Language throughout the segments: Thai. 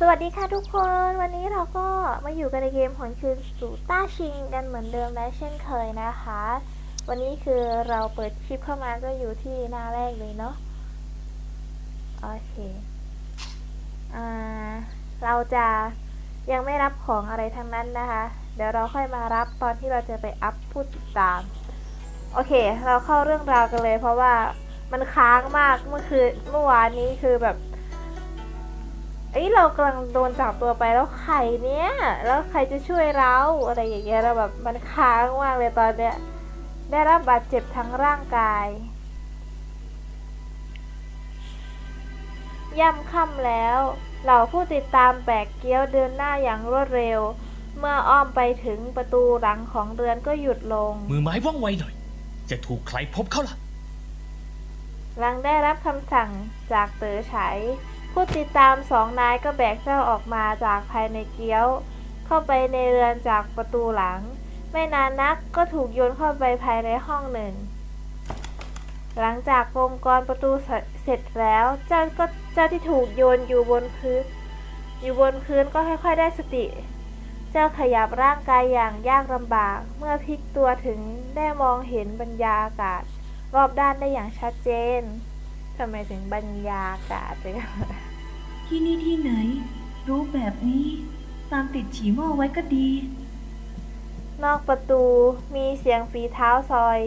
สวัสดีค่ะทุกคนวันนี้เราก็มาอยู่กันในเกมหวนคืนสู่ต้าชิงกันเหมือนเดิมและเช่นเคยนะคะ วันนี้คือเราเปิดคลิปเข้ามาก็อยู่ที่หน้าแรกเลยเนาะโอเคอ่าเราจะยังไม่รับของอะไรทั้งนั้นนะคะ เดี๋ยวเราค่อยมารับตอนที่เราจะไปอัพผู้ติดตาม โอเค เราเข้าเรื่องราวกันเลย เพราะว่ามันค้างมากเมื่อคืนเมื่อวานนี้คือแบบ เอ้ยเรากำลังโดนจับตัวไปแล้วใครเนี้ยแล้วใครจะช่วยเราอะไรอย่างเงี้ยเราแบบมันค้างมากเลยตอนเนี้ยได้รับบาดเจ็บทั้งร่างกาย ย่ำค่ำแล้ว เหล่าผู้ติดตามแบกเกี้ยวเดินหน้าอย่างรวดเร็ว เมื่ออ้อมไปถึงประตูหลังของเรือนก็หยุดลง มือไม้ว่องไวหน่อย จะถูกใครพบเข้าล่ะ หลังได้รับคำสั่งจากเต๋อไฉ ผู้ติดตามสองนายก็แบกเจ้าออกมาจากภายในเกี้ยว เข้าไปในเรือนจากประตูหลัง ไม่นานนักก็ถูกโยนเข้าไปภายในห้องหนึ่ง หลังจากวงกรประตูเสเสร็จแล้วเจ้าก็เจ้าที่ถูกโยนอยู่บนพื้น อยู่บนพื้นก็ค่อย ๆ ได้สติ เจ้าขยับร่างกายอย่างยากลำบาก เมื่อพลิกตัวถึงได้มองเห็นบรรยากาศ รอบด้านได้อย่างชัดเจน ทำไมถึงบรรยากาศเลยที่นี่ที่ไหน รู้แบบนี้ ตามติดฉีหม้อไว้ก็ดี นอกประตูมีเสียงฝีเท้าซอย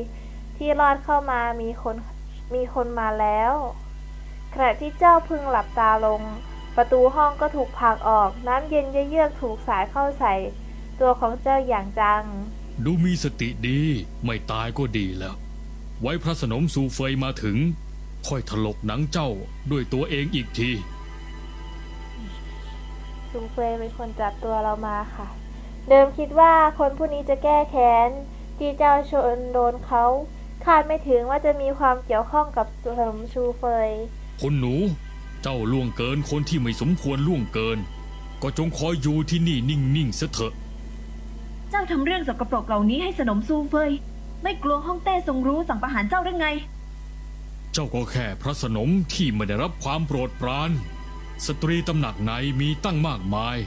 ที่ลอดเข้ามามีคนมีคนมาแล้วขณะที่เจ้าพึงหลับตาลง ประตูห้องก็ถูกผลักออก น้ำเย็นเยือกๆถูกสายเข้าใส่ ตัวของเจ้าอย่างจัง ดูมีสติดี ไม่ตายก็ดีแล้ว ไว้พระสนมสูเฟยมาถึง ค่อยถลกหนังเจ้าด้วยตัวเองอีกทีซุงเฟยเป็นคนจับตัวเรามาค่ะ เดิมคิดว่าคนผู้นี้จะแก้แค้นที่เจ้าชนโดนเขาคาดไม่ถึงว่าจะมีความเกี่ยวข้องกับสนมชูเฟย คนหนู เจ้าล่วงเกินคนที่ไม่สมควรล่วงเกิน ก็จงคอยอยู่ที่นี่นิ่งๆเสยเถอะ เจ้าทำเรื่องสกปรกเหล่านี้ให้สนมซูเฟย ไม่กลัวห้องเต้ทรงรู้สั่งประหารเจ้าหรือไง เจ้าก็แค่พระสนมที่ไม่ได้รับความโปรดปราน สตรีตำหนักไหนมีตั้งมากมาย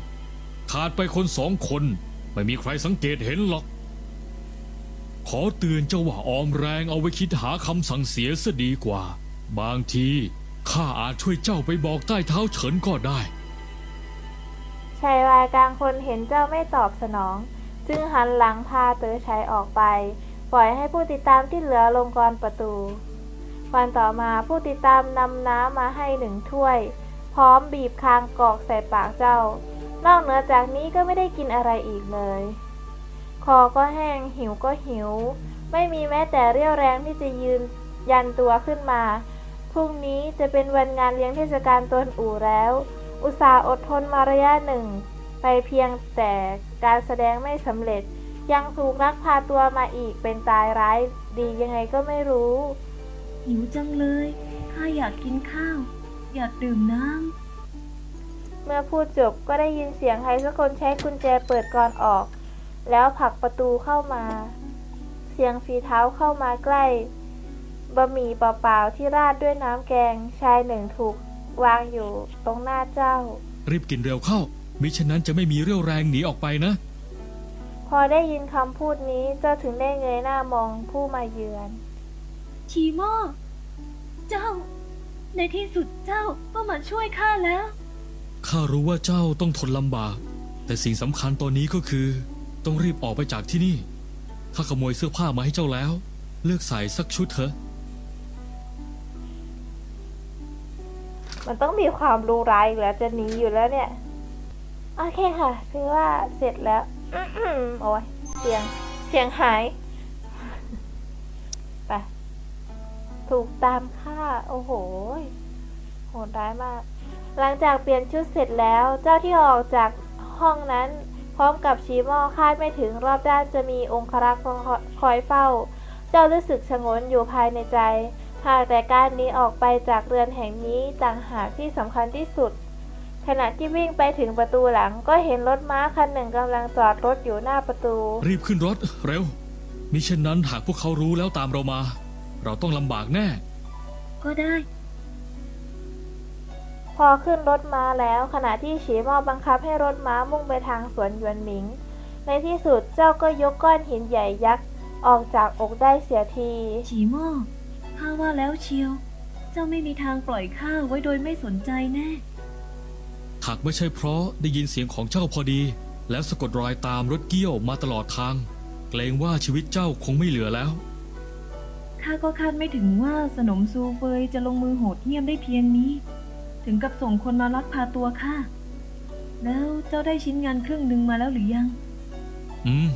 ขาดไปคนสองคนไม่มีใครสังเกตเห็นหรอก ขอเตือนเจ้าว่าออมแรงเอาไว้คิดหาคำสั่งเสียซะดีกว่า บางทีข้าอาจช่วยเจ้าไปบอกใต้เท้าเฉินก็ได้ชายวายกลางคนเห็นเจ้าไม่ตอบสนอง จึงหันหลังพาเต๋อชัยออกไป ปล่อยให้ผู้ติดตามที่เหลือลงกรประตู วันต่อมาผู้ติดตามนำน้ำมาให้หนึ่งถ้วย พร้อมบีบคางกอกใส่ปากเจ้า นอกเหนือจากนี้ก็ไม่ได้กินอะไรอีกเลย คอก็แห้งหิวก็หิว ไม่มีแม้แต่เรี่ยวแรงที่จะยืนยันตัวขึ้นมา พรุ่งนี้จะเป็นวันงานเลี้ยงเทศกาลตนอู่แล้ว อุตส่าห์อดทนมาระยะหนึ่ง ไปเพียงแต่การแสดงไม่สำเร็จ ยังถูกลักพาตัวมาอีกเป็นตายร้ายดียังไงก็ไม่รู้ หิวจังเลยข้าอยากกินข้าว อยากดื่มน้เมื่อพูดจบก็ได้ยินเสียงใครสักคนใช้กุญแจเปิดกรอนออก แล้วผลักประตูเข้ามา เสียงฝีเท้าเข้ามาใกล้ บะหมี่เปล่าๆที่ราดด้วยน้ำแกงชายหนึ่งถูกวางอยู่ตรงหน้าเจ้า รีบกินเร็วเข้า มิฉะนั้นจะไม่มีเรี่ยวแรงหนีออกไปนะ พอได้ยินคำพูดนี้เจ้าถึงได้เงยหน้ามองผู้มาเยือนำฉีหม้อเจ้า ในที่สุดเจ้าก็มาช่วยข้าแล้ว ข้ารู้ว่าเจ้าต้องทนลำบาก แต่สิ่งสำคัญตอนนี้ก็คือ ต้องรีบออกไปจากที่นี่ ข้าขโมยเสื้อผ้ามาให้เจ้าแล้ว เลือกใส่สักชุดเถอะ มันต้องมีความรู้ร้ายอยู่แล้วจะหนีอยู่แล้วเนี่ย โอเคค่ะ คือว่าเสร็จแล้วอื้อๆโอ้ยเสียง เสียงหาย ถูกตามฆ่า โอ้โห โหดร้ายมาก หลังจากเปลี่ยนชุดเสร็จแล้ว เจ้าที่ออกจากห้องนั้น พร้อมกับชีมอคาดไม่ถึงรอบด้านจะมีองครักษ์คอยเฝ้า เจ้ารู้สึกชงนอยู่ภายในใจ หากแต่การนี้ออกไปจากเรือนแห่งนี้ต่างหากที่สำคัญที่สุด ขณะที่วิ่งไปถึงประตูหลังก็เห็นรถม้าคันหนึ่งกำลังจอดรถอยู่หน้าประตู รีบขึ้นรถเร็วมิฉะนั้นหากพวกเขารู้แล้วตามเรามา เราต้องลำบากแน่ ก็ได้ พอขึ้นรถม้าแล้วขณะที่ฉีหม้อบังคับให้รถม้ามุ่งไปทางสวนหยวนหมิง ในที่สุดเจ้าก็ยกก้อนหินใหญ่ยักษ์ออกจากอกได้เสียที ฉีหม้อข้าว่าแล้วเชียว เจ้าไม่มีทางปล่อยข้าไว้โดยไม่สนใจแน่ หากไม่ใช่เพราะได้ยินเสียงของเจ้าพอดี แล้วสะกดรอยตามรถเกี้ยวมาตลอดทาง เกรงว่าชีวิตเจ้าคงไม่เหลือแล้ว ข้าก็คาดไม่ถึงว่าสนมซูเฟยจะลงมือโหดเหี้ยมได้เพียงนี้ ถึงกับส่งคนมาลักพาตัวข้า แล้วเจ้าได้ชิ้นงานครึ่งหนึ่งมาแล้วหรือยัง อืม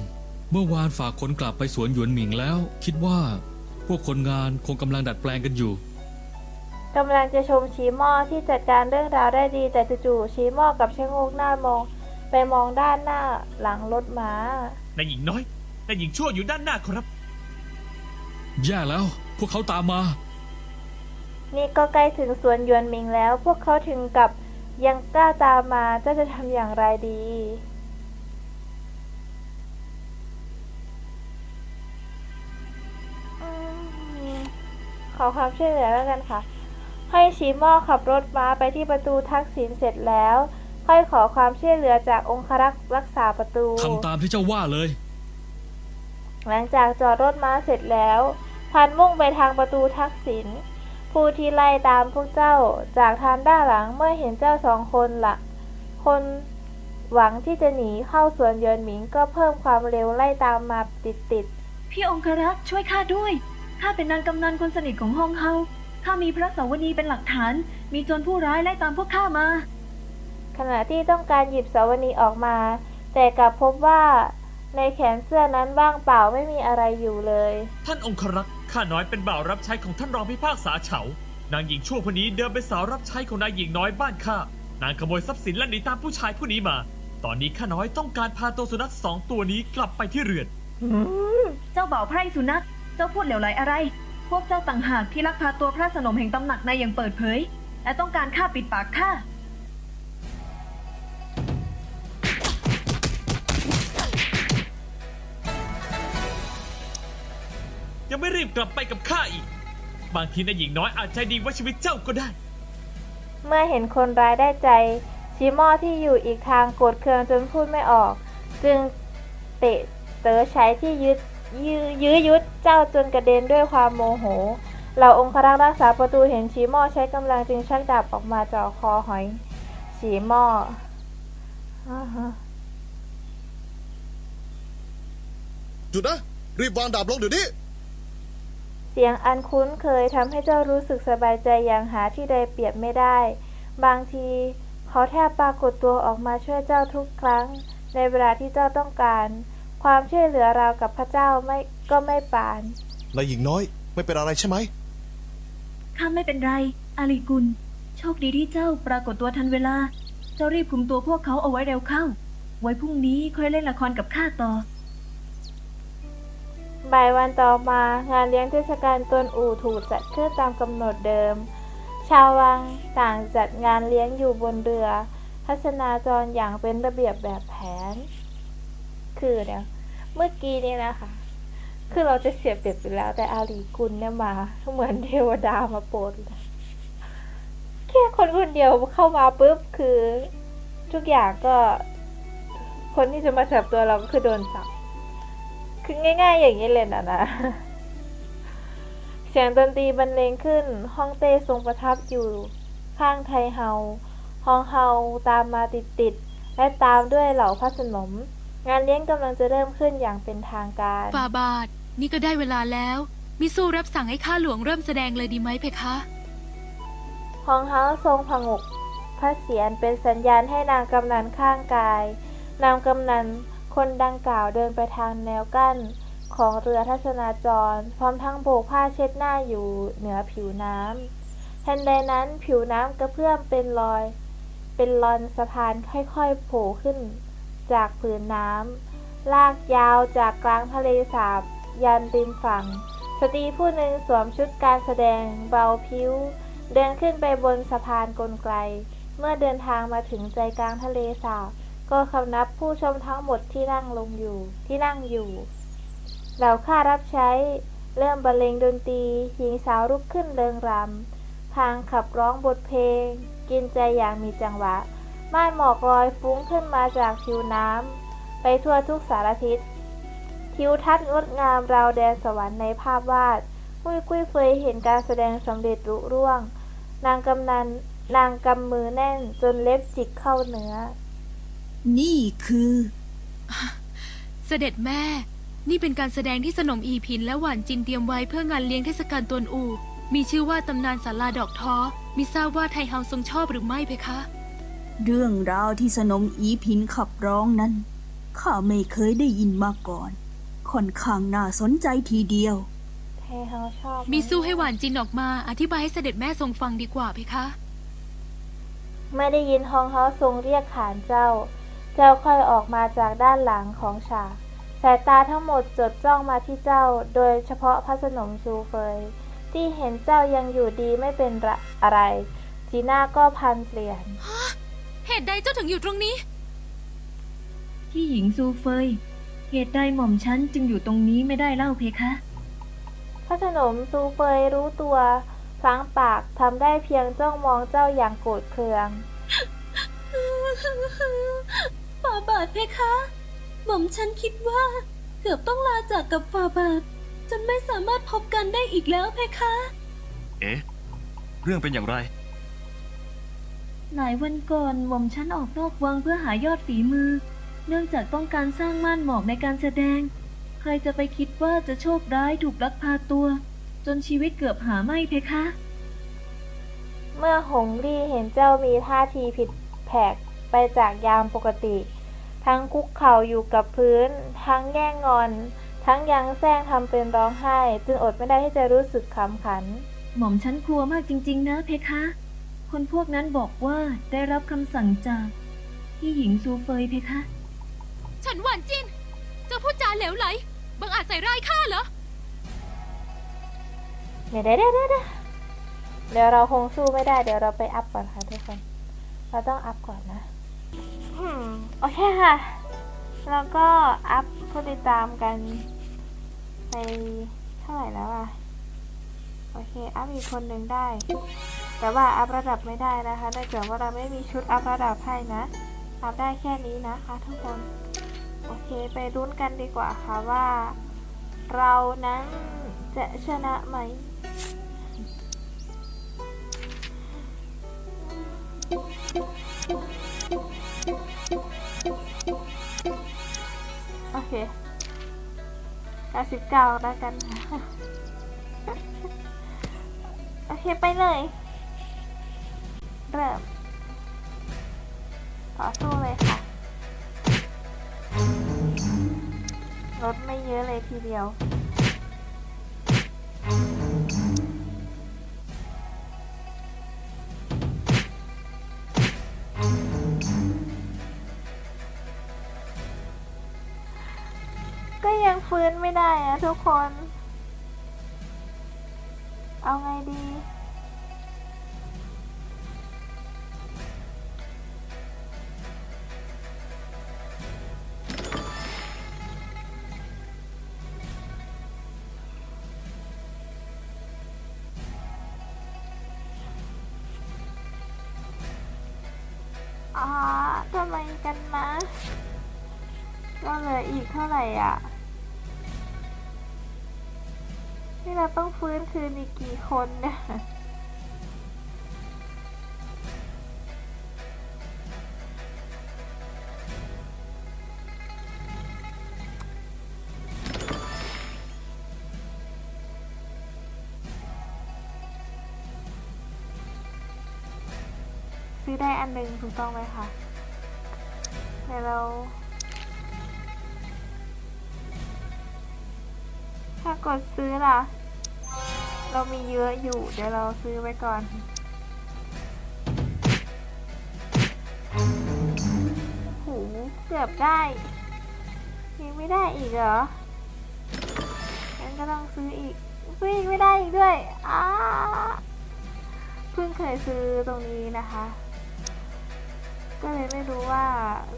เมื่อวานฝากคนกลับไปสวนหยวนหมิงแล้ว คิดว่าพวกคนงานคงกำลังดัดแปลงกันอยู่กำลังจะชมชีหม้อที่จัดการเรื่องราวได้ดีแต่จู่ๆชีหม้อกับชะโงกหน้ามอง ไปมองด้านหน้าหลังรถม้านายหญิงน้อยนายหญิงชั่วอยู่ด้านหน้าครับ แย่แล้ว พวกเขาตามมา นี่ก็ใกล้ถึงสวนหยวนหมิงแล้ว พวกเขาถึงกับยังกล้าตามมาเจ้าจะทำอย่างไรดีอืมขอความช่วยเหลือแล้วกันค่ะ ให้ชีหม้อขับรถม้าไปที่ประตูทักษิณเสร็จแล้ว ค่อยขอความช่วยเหลือจากองครักษ์รักษาประตู ทำตามที่เจ้าว่าเลย หลังจากจอดรถม้าเสร็จแล้ว พันมุ่งไปทางประตูทักษิณผู้ที่ไล่ตามพวกเจ้าจากทางด้านหลังเมื่อเห็นเจ้าสองคนละคนหวังที่จะหนีเข้าสวนเยินหมิงก็เพิ่มความเร็วไล่ตามมาติดพี่องครักษ์ช่วยข้าด้วยข้าเป็นนางกำนันคนสนิทของฮองเฮาข้ามีพระสาวนีเป็นหลักฐาน มีโจรผู้ร้ายไล่ตามพวกข้ามาๆขณะที่ต้องการหยิบสาวนีออกมา แต่กลับพบว่าในแขนเสื้อนั้นว่างเปล่าไม่มีอะไรอยู่เลย ท่านองครักษ์ ข้าน้อยเป็นบ่าวรับใช้ของท่านรองพิพากษาเฉา นางหญิงชั่วคนนี้เดินเป็นสาวรับใช้ของนายหญิงน้อยบ้านข้า นางขโมยทรัพย์สินและหนีตามผู้ชายผู้นี้มา ตอนนี้ข้าน้อยต้องการพาตัวสุนัขสองตัวนี้กลับไปที่เรือน เจ้าบ่าวไพร่สุนัข เจ้าพูดเหลวไหลอะไร พวกเจ้าต่างหากที่ลักพาตัวพระสนมแห่งตำหนักในอย่างเปิดเผย และต้องการข้าปิดปากข้า ยังไม่รีบกลับไปกับข้าอีก บางทีนายหญิงน้อยอาจใจดีว่าชีวิตเจ้าก็ได้ เมื่อเห็นคนร้ายได้ใจ ชิหมอที่อยู่อีกทางโกรธเคืองจนพูดไม่ออก จึงเตะเต๋อใช้ที่ยึดยื้อยื้อยุดเจ้าจนกระเด็นด้วยความโมโห เหล่าองครักษ์รักษาประตูเห็นชีหมอใช้กำลังจึงชักดาบออกมาจ่อคอหอยชีหมออ่าฮะหยุดนะ รีบวางดาบลงเดี๋ยวนี้ เสียงอันคุ้นเคยทำให้เจ้ารู้สึกสบายใจอย่างหาที่ใดเปรียบไม่ได้ บางทีเขาแทบปรากฏตัวออกมาช่วยเจ้าทุกครั้ง ในเวลาที่เจ้าต้องการ ความช่วยเหลือราวกับพระเจ้าไม่ก็ไม่ปานนายหญิงน้อยไม่เป็นอะไรใช่ไหมข้าไม่เป็นไร อาลีกุล โชคดีที่เจ้าปรากฏตัวทันเวลา เจ้ารีบคุมตัวพวกเขาเอาไว้เร็วเข้า ไว้พรุ่งนี้ค่อยเล่นละครกับข้าต่อ บ่ายวันต่อมางานเลี้ยงเทศกาลตวนอู่ถูกจัดขึ้นตามกำหนดเดิม ชาววังต่างจัดงานเลี้ยงอยู่บนเรือทัศนาจรอย่างเป็นระเบียบแบบแผน คือเนี่ยเมื่อกี้นี่นะคะ คือเราจะเสียเปรียบไปแล้วแต่อาลีกุลเนี่ยมา เหมือนเทวดามาโปรดแค่คนคนเดียวเข้ามาปุ๊บคือ ทุกอย่างก็ คนที่จะมาจับตัวเราก็คือโดนจับ คือง่าย ๆ อย่างนี้เลยนะนะ เสียงดนตรีบรรเลงขึ้น ห้องเต้ทรงประทับอยู่ข้างไทเฮา ห้องเฮาตามมาติดๆ และตามด้วยเหล่าพระสนม งานเลี้ยงกำลังจะเริ่มขึ้นอย่างเป็นทางการ ฝ่าบาท นี่ก็ได้เวลาแล้ว มิสู้รับสั่งให้ข้าหลวงเริ่มแสดงเลยดีไหมเพคะฮองเฮาทรงผงก พระเศียรเป็นสัญญาณให้นางกำนันข้างกาย นางกำนัน คนดังกล่าวเดินไปทางแนวกั้นของเรือทัศนาจร พร้อมทั้งโบกผ้าเช็ดหน้าอยู่เหนือผิวน้ำทันใดนั้นผิวน้ำกระเพื่อมเป็นรอย เป็นลอนสะพานค่อยๆโผล่ขึ้น จากผืนน้ำลากยาวจากกลางทะเลสาบ ยันริมฝั่ง สตรีผู้หนึ่งสวมชุดการแสดงเบาพิ้วเดินขึ้นไปบนสะพานกลไกลเมื่อเดินทางมาถึงใจกลางทะเลสาบ ก็คำนับผู้ชมทั้งหมดที่นั่งลงอยู่ ที่นั่งอยู่เหล่าข้ารับใช้ เริ่มบรรเลงดนตรีหญิงสาวลุกขึ้นเริงรำพางขับร้องบทเพลง กินใจอย่างมีจังหวะ ม่านหมอกลอยฟุ้งขึ้นมาจากผิวน้ำไปทั่วทุกสารทิศทิวทัศน์งดงามราวแดนสวรรค์ในภาพวาดมุยกุ้ยเฟยเห็นการแสดงสำเร็จรุ่ร่วง นางกำนันนางกำมือแน่นจนเล็บจิกเข้าเนื้อ นี่คือ เสด็จแม่ นี่เป็นการแสดงที่สนมอีพินและหวานจินเตรียมไว้เพื่องานเลี้ยงเทศกาลตวนอู มีชื่อว่าตำนานศาลาดอกท้อมิทราบว่าไทเฮาทรงชอบหรือไม่เพคะ เรื่องราวที่สนมอีพินขับร้องนั้น ข้าไม่เคยได้ยินมาก่อน ค่อนข้างน่าสนใจทีเดียวไทเฮาชอบไหมีสู้ให้หวานจินออกมา อธิบายให้เสด็จแม่ทรงฟังดีกว่าเพคะ ไม่ได้ยินฮองเฮาทรงเรียกขานเจ้า เจ้าค่อยออกมาจากด้านหลังของฉาก สายตาทั้งหมดจดจ้องมาที่เจ้า โดยเฉพาะพระสนมซูเฟย ที่เห็นเจ้ายังอยู่ดีไม่เป็นระอะไร จีน่าก็พันเปลี่ยน เหตุใดเจ้าถึงอยู่ตรงนี้ ที่หญิงซูเฟย เหตุใดหม่อมฉันจึงอยู่ตรงนี้ไม่ได้เล่าเพคะพระสนมซูเฟยรู้ตัวพลางปากทำได้เพียงจ้องมองเจ้าอย่างโกรธเคืองฝ่า บาทเพคะ หม่อมฉันคิดว่า เกือบต้องลาจากกับฝ่าบาท จนไม่สามารถพบกันได้อีกแล้วเพคะ เอ๊ะ เรื่องเป็นอย่างไร หลายวันก่อนหม่อมฉันออกนอกวังเพื่อหายอดฝีมือ เนื่องจากต้องการสร้างม่านหมอกในการแสดง ใครจะไปคิดว่าจะโชคร้ายถูกลักพาตัว จนชีวิตเกือบหาไม่เพคะ เมื่อหงรี่เห็นเจ้ามีท่าทีผิดแผกไปจากยามปกติ ทั้งคุกเข่าอยู่กับพื้น ทั้งแย่งงอน ทั้งยังแซงทำเป็นร้องไห้ จึงอดไม่ได้ที่จะรู้สึกขำขัน หม่อมฉันกลัวมากจริง ๆ นะเพคะ คนพวกนั้นบอกว่าได้รับคำสั่งจากที่หญิงซูเฟยเพคะ ฉันหวานจินเจ้าพูดจาเหลวไหลบังอาจใส่ร้ายข้าเหรอเดี๋ยวเดี๋ยวเดี๋ยวเดี๋ยวเดี๋ยวเราคงสู้ไม่ได้เดี๋ยวเราไปอัพก่อนค่ะทุกคน เราต้องอัพก่อนนะอืม โอเคค่ะ แล้วก็อัพผู้ติดตามกันไปเท่าไหร่แล้วอะโอเค อัพอีกคนหนึ่งได้ แต่ว่าอัพระดับไม่ได้นะคะเนื่องจากว่าเราไม่มีชุดอัพระดับให้นะ อัพได้แค่นี้นะคะทุกคน โอเค ไปรุ้นกันดีกว่าค่ะว่า เรานั้นจะชนะไหม เค99แล้วกัน โอเคไปเลย เริ่มต่อสู้เลยค่ะลดไม่เยอะเลยทีเดียว ได้อะทุกคน เอาไงดีอ่าทำไมกันนะก็เหลืออีกเท่าไหร่อะ นี่เราต้องฟื้นคืนอีกกี่คนเนี่ยซื้อได้อันหนึ่งถูกต้องไหมคะเดี๋ยวเรา ถ้ากดซื้อล่ะ เรามีเยอะอยู่ เดี๋ยวเราซื้อไว้ก่อนหูเกือบได้ ยังไม่ได้อีกเหรองั้นก็ต้องซื้ออีก ซื้ออีกไม่ได้อีกด้วยอ้าเพิ่งเคยซื้อตรงนี้นะคะ ก็เลยไม่รู้ว่า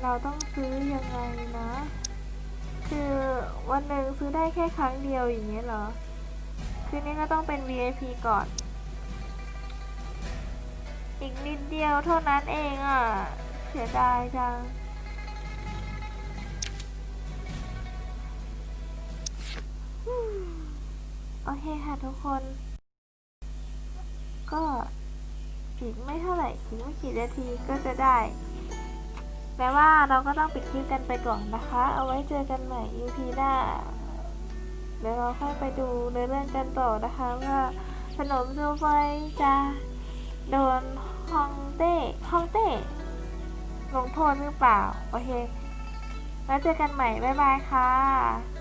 เราต้องซื้อยังไงนะ คือวันหนึ่งซื้อได้แค่ครั้งเดียวอย่างเงี้ยเหรอ คือนี่ก็ต้องเป็น VIP ก่อน อีกนิดเดียวเท่านั้นเองอะ เสียดายจัง โอเคค่ะทุกคน ก็อีกไม่เท่าไหร่อีกไม่กี่นาทีก็จะได้แต่ว่าเราก็ต้องปิดคลิปกันไปก่อนนะคะ เอาไว้เจอกันใหม่ EP หน้า เดี๋ยวเราค่อยไปดูในเรื่องกันต่อนะคะว่าขนมซูไฟยจะโดนฮองเต้ฮองเต้ลงโทษหรือเปล่า โอเค แล้วเจอกันใหม่ บ๊ายบายค่ะ